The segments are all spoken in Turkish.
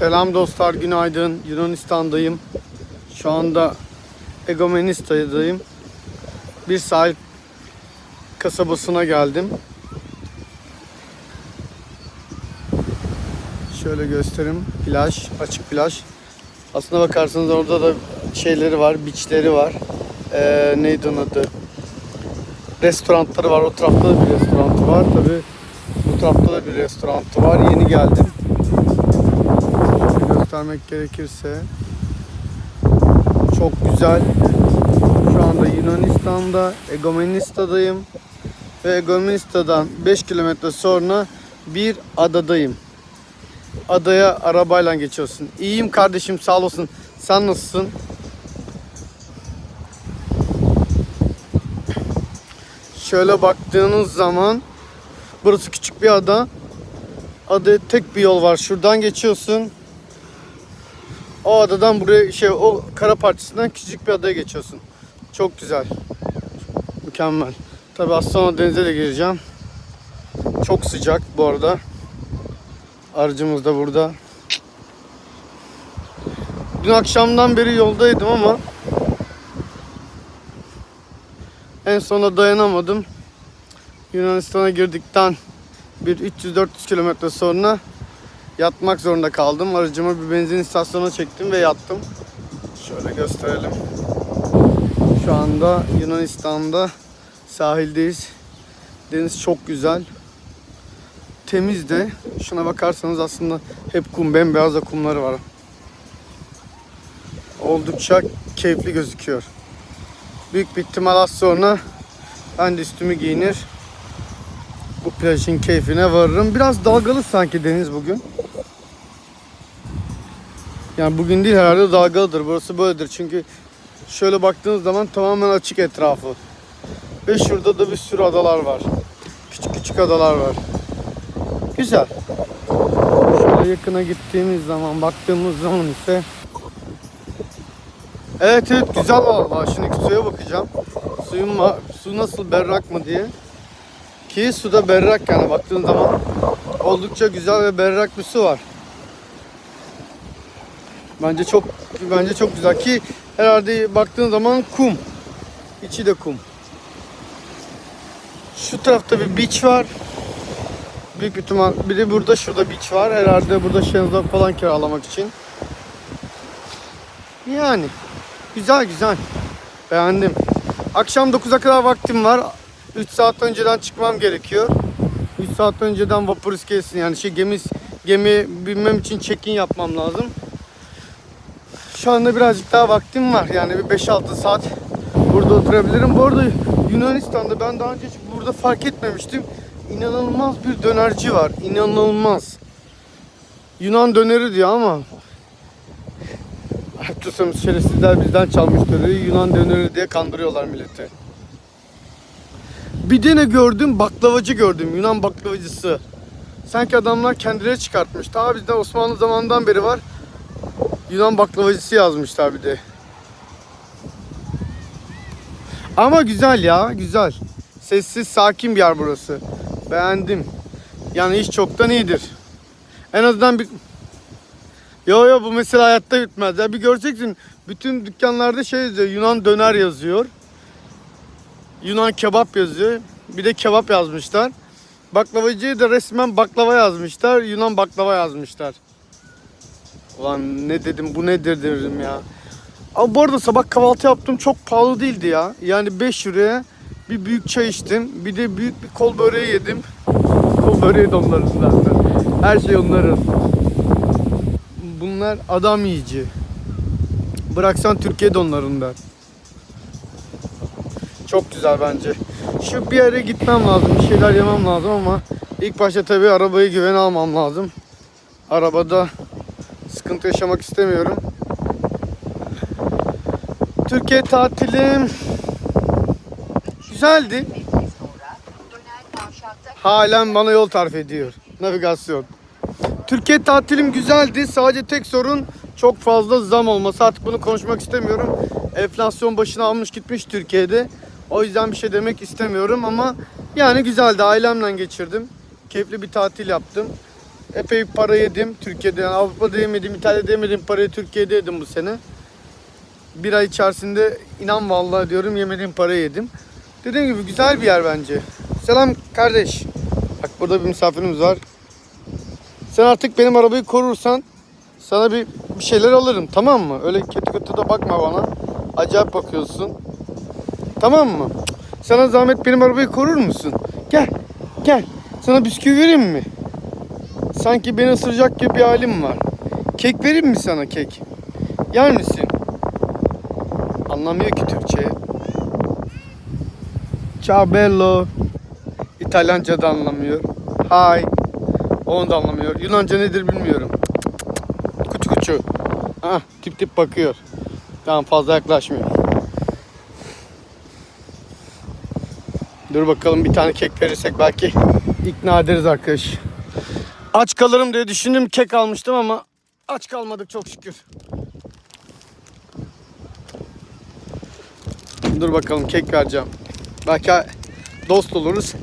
Selam dostlar, günaydın. Yunanistan'dayım. Şu anda Egomenista'dayım. Bir sahil kasabasına geldim. Şöyle göstereyim. Plaj, açık plaj. Aslına bakarsanız orada da şeyleri var, beachleri var. Ee, neydi onun adı? Restoranları var. O tarafta da bir restoran var. Tabi bu tarafta da bir restoran var. Yeni geldim. Göstermek gerekirse çok güzel. Şu anda Yunanistan'da Egomenista'dayım ve Egomenista'dan 5 kilometre sonra bir adadayım. Adaya arabayla geçiyorsun. İyiyim kardeşim sağ olasın. Sen nasılsın? Şöyle baktığınız zaman burası küçük bir ada. Adaya tek bir yol var. Şuradan geçiyorsun. O adadan buraya şey o kara parçasından küçük bir adaya geçiyorsun. Çok güzel. Mükemmel. Tabi az sonra denize de gireceğim. Çok sıcak bu arada. Aracımız da burada. Dün akşamdan beri yoldaydım ama en sona dayanamadım. Yunanistan'a girdikten bir 300-400 kilometre sonra yatmak zorunda kaldım. Aracımı bir benzin istasyonuna çektim ve yattım. Şöyle gösterelim. Şu anda Yunanistan'da sahildeyiz. Deniz çok güzel. Temiz de. Şuna bakarsanız aslında hep kum, bembeyaz da kumları var. Oldukça keyifli gözüküyor. Büyük bir ihtimal az sonra ben de üstümü giyinir. Bu plajın keyfine varırım. Biraz dalgalı sanki deniz bugün. Yani bugün değil herhalde dalgalıdır. Burası böyledir çünkü şöyle baktığınız zaman tamamen açık etrafı. Ve şurada da bir sürü adalar var. Küçük küçük adalar var. Güzel. Şöyle yakına gittiğimiz zaman, baktığımız zaman ise Evet evet güzel vallahi. Şimdi suya bakacağım. Suyun su nasıl berrak mı diye. Ki su da berrak yani baktığın zaman oldukça güzel ve berrak bir su var. Bence çok bence çok güzel ki herhalde baktığın zaman kum. İçi de kum. Şu tarafta bir beach var. Büyük bir ihtimal bir de burada şurada beach var. Herhalde burada şezlong falan kiralamak için. Yani güzel güzel. Beğendim. Akşam 9'a kadar vaktim var. 3 saat önceden çıkmam gerekiyor. 3 saat önceden vapur iskelesine yani şey gemi gemi binmem için check-in yapmam lazım. Şu anda birazcık daha vaktim var. Yani bir 5-6 saat burada oturabilirim. Bu arada Yunanistan'da ben daha önce hiç burada fark etmemiştim. İnanılmaz bir dönerci var. İnanılmaz. Yunan döneri diyor ama Haklısınız şerefsizler bizden çalmış döneri Yunan döneri diye kandırıyorlar milleti. Bir de ne gördüm? Baklavacı gördüm. Yunan baklavacısı. Sanki adamlar kendileri çıkartmış. Daha bizden Osmanlı zamanından beri var. Yunan baklavacısı yazmışlar bir de. Ama güzel ya, güzel. Sessiz, sakin bir yer burası. Beğendim. Yani iş çoktan iyidir. En azından bir Yo yo bu mesela hayatta bitmez. Ya bir göreceksin bütün dükkanlarda şey yazıyor. Yunan döner yazıyor. Yunan kebap yazıyor. Bir de kebap yazmışlar. Baklavacıya da resmen baklava yazmışlar. Yunan baklava yazmışlar. Ulan ne dedim bu nedir dedim ya. Ama bu arada sabah kahvaltı yaptım çok pahalı değildi ya. Yani 5 euroya bir büyük çay içtim. Bir de büyük bir kol böreği yedim. Kol böreği de onların zaten. Her şey onların. Bunlar adam yiyici. Bıraksan Türkiye'de onların da. Çok güzel bence. Şu bir yere gitmem lazım. Bir şeyler yemem lazım ama ilk başta tabii arabayı güvene almam lazım. Arabada sıkıntı yaşamak istemiyorum. Türkiye tatilim güzeldi. Halen bana yol tarif ediyor. Navigasyon. Türkiye tatilim güzeldi. Sadece tek sorun çok fazla zam olması. Artık bunu konuşmak istemiyorum. Enflasyon başına almış gitmiş Türkiye'de. O yüzden bir şey demek istemiyorum ama yani güzeldi. Ailemle geçirdim. Keyifli bir tatil yaptım. Epey para yedim. Türkiye'de, yani Avrupa'da yemedim, İtalya'da yemedim parayı Türkiye'de yedim bu sene. Bir ay içerisinde inan vallahi diyorum yemediğim parayı yedim. Dediğim gibi güzel bir yer bence. Selam kardeş. Bak burada bir misafirimiz var. Sen artık benim arabayı korursan sana bir, bir şeyler alırım tamam mı? Öyle kötü kötü de bakma bana. Acayip bakıyorsun. Tamam mı? Sana zahmet benim arabayı korur musun? Gel. Gel. Sana bisküvi vereyim mi? Sanki beni ısıracak gibi bir halim var. Kek vereyim mi sana kek? Yer misin? Anlamıyor ki Türkçe. Ciao bello. İtalyanca da anlamıyor. Hi. Onu da anlamıyor. Yunanca nedir bilmiyorum. Kuçu kuçu. Ah, tip tip bakıyor. Tamam fazla yaklaşmıyor. Dur bakalım bir tane kek verirsek belki ikna ederiz arkadaş. Aç kalırım diye düşündüm kek almıştım ama aç kalmadık çok şükür. Dur bakalım kek vereceğim. Belki dost oluruz.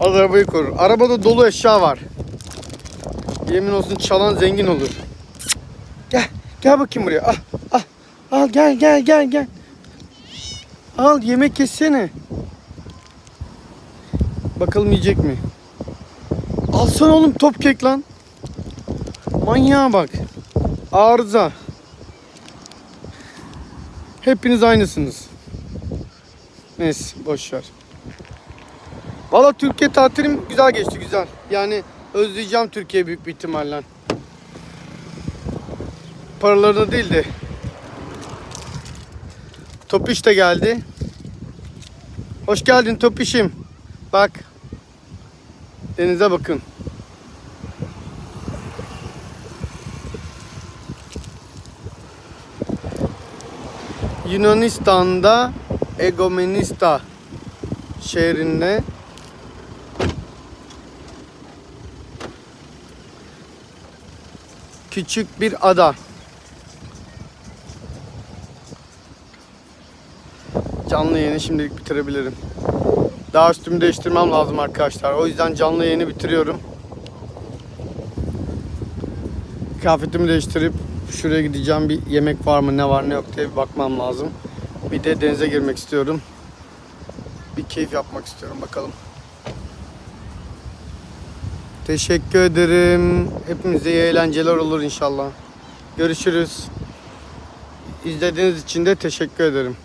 Arabayı korur. Arabada dolu eşya var. Yemin olsun çalan zengin olur. Gel. Gel bakayım buraya. Al. Al. Al gel gel gel gel. Al yemek yesene. Bakalım yiyecek mi? Alsana oğlum top kek lan. Manyağa bak. Arıza. Hepiniz aynısınız. Neyse boş ver. Valla Türkiye tatilim güzel geçti güzel. Yani özleyeceğim Türkiye büyük bir ihtimalle. Paralarını değil de. Topiş de geldi. Hoş geldin Topiş'im. Bak. Denize bakın. Yunanistan'da Egomenista şehrinde küçük bir ada. Canlı yayını şimdilik bitirebilirim. Daha üstümü değiştirmem lazım arkadaşlar. O yüzden canlı yayını bitiriyorum. Kıyafetimi değiştirip şuraya gideceğim. Bir yemek var mı ne var ne yok diye bir bakmam lazım. Bir de denize girmek istiyorum. Bir keyif yapmak istiyorum bakalım. Teşekkür ederim. Hepinize iyi eğlenceler olur inşallah. Görüşürüz. İzlediğiniz için de teşekkür ederim.